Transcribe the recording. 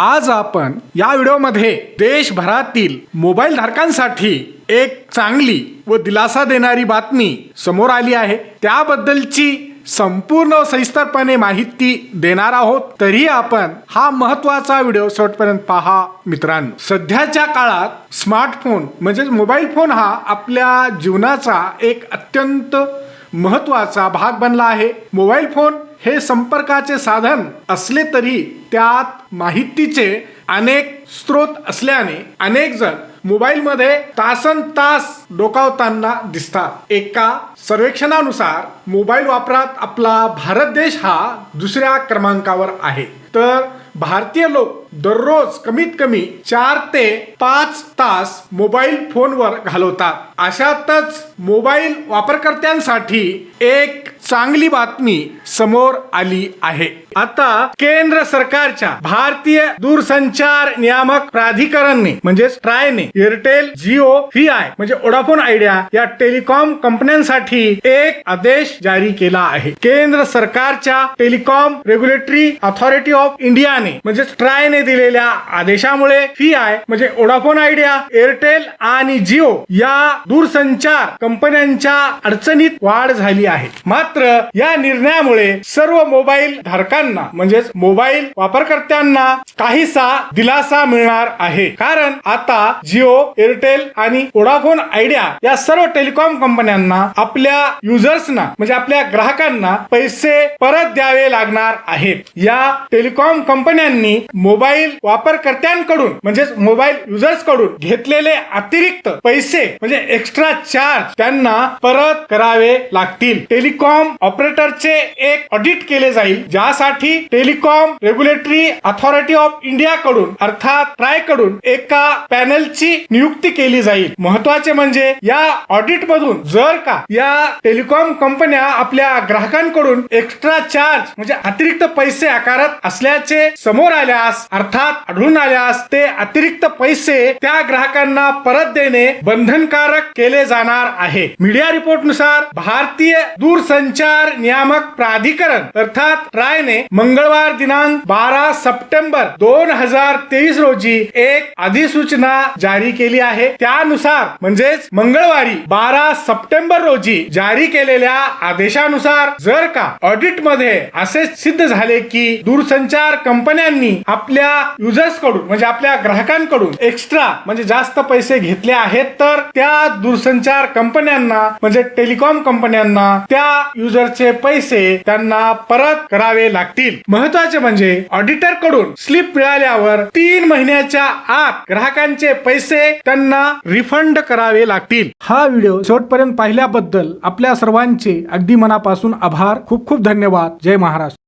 आज आपण या व्हिडिओमध्ये देशभरातील मोबाईल धारकांसाठी एक चांगली व दिलासा देणारी बातमी समोर आली आहे. त्याबद्दलची संपूर्ण सविस्तरपणे माहिती देणार आहोत. तरी आपण हा महत्त्वाचा व्हिडिओ शेवटपर्यंत पहा मित्रांनो. सध्याच्या काळात स्मार्टफोन म्हणजेच मोबाईल फोन हा आपल्या जीवनाचा एक अत्यंत महत्त्वाचा भाग बनला आहे. मोबाईल फोन हे संपर्काचे साधन असले तरी त्यात माहितीचे अनेक स्रोत असल्याने अनेक जण मोबाईलमध्ये तासन तास डोकावताना दिसतात. एका सर्वेक्षणानुसार मोबाईल वापरात आपला भारत देश हा दुसऱ्या क्रमांकावर आहे. तर भारतीय लोक दररोज कमीत कमी चार ते पाच तास मोबाईल फोनवर घालवतात. अशातच मोबाईल वापरकर्त्यांसाठी एक चांगली बातमी समोर आली आहे. आता केंद्र सरकारच्या भारतीय दूरसंचार नियामक प्राधिकरणने म्हणजेच ट्रायने एअरटेल जिओ व्ही आय म्हणजे ओडाफोन आयडिया या टेलिकॉम कंपन्यांसाठी एक आदेश जारी केला आहे. केंद्र सरकारच्या टेलिकॉम रेग्युलेटरी अथॉरिटी ऑफ इंडियाने म्हणजेच ट्रायने दिलेल्या आदेशामुळे व्हीआय म्हणजे ओडाफोन आयडिया एअरटेल आणि जिओ या दूरसंचार कंपन्यांच्या अडचणीत वाढ झाली आहे. मात्र या निर्णयामुळे सर्व मोबाईल धारकांना म्हणजेच मोबाईल वापरकर्त्यांना काहीसा दिलासा मिळणार आहे. कारण आता जिओ एअरटेल आणि वोडाफोन आयडिया या सर्व टेलिकॉम कंपन्यांना आपल्या युजर्सना म्हणजे आपल्या ग्राहकांना पैसे परत द्यावे लागणार आहेत. या टेलिकॉम कंपन्यांनी मोबाईल वापरकर्त्यांकडून म्हणजेच मोबाईल युजर्सकडून घेतलेले अतिरिक्त पैसे म्हणजे एक्स्ट्रा चार्ज त्यांना परत करावे लागतील. टेलिकॉम ऑपरेटरचे एक ऑडिट केले जाईल ज्यासाठी telecom regulatory authority of India कडून अर्थात ट्रायकडून एका पॅनलची नियुक्ती केली जाईल. महत्त्वाचे म्हणजे या ऑडिट मधून जर का या टेलिकॉम कंपन्या आपल्या ग्राहकांकडून एक्स्ट्रा चार्ज म्हणजे अतिरिक्त पैसे आकारत असल्याचे समोर आल्यास अर्थात आढळून आल्यास ते अतिरिक्त पैसे त्या ग्राहकांना परत देणे बंधनकारक केले जाणार आहे. मीडिया रिपोर्टनुसार भारतीय दूरसंचार नियामक प्राधिकरण अर्थात ट्रायने मंगळवार दिनांक बारा सप्टेंबर दोन हजार तेवीस रोजी एक अधिसूचना जारी केली आहे. त्यानुसार म्हणजेच मंगळवारी बारा सप्टेंबर रोजी जारी केलेल्या आदेशानुसार जर का ऑडिटमध्ये असे सिद्ध झाले की दूरसंचार कंपन्यांनी आपल्या आपल्या युजर्सकडून म्हणजे आपल्या ग्राहकांकडून एक्स्ट्रा म्हणजे जास्त पैसे घेतले आहेत तर त्या दूरसंचार कंपन्यांना म्हणजे टेलिकॉम कंपन्यांना त्या युजरचे पैसे त्यांना परत करावे लागतील. महत्त्वाचे म्हणजे ऑडिटरकडून स्लिप मिळाल्यावर तीन महिन्याच्या आत ग्राहकांचे पैसे त्यांना रिफंड करावे लागतील. हा व्हिडिओ शेवटपर्यंत पाहिल्याबद्दल आपल्या सर्वांचे अगदी मनापासून आभार. खूप खूप धन्यवाद. जय महाराष्ट्र.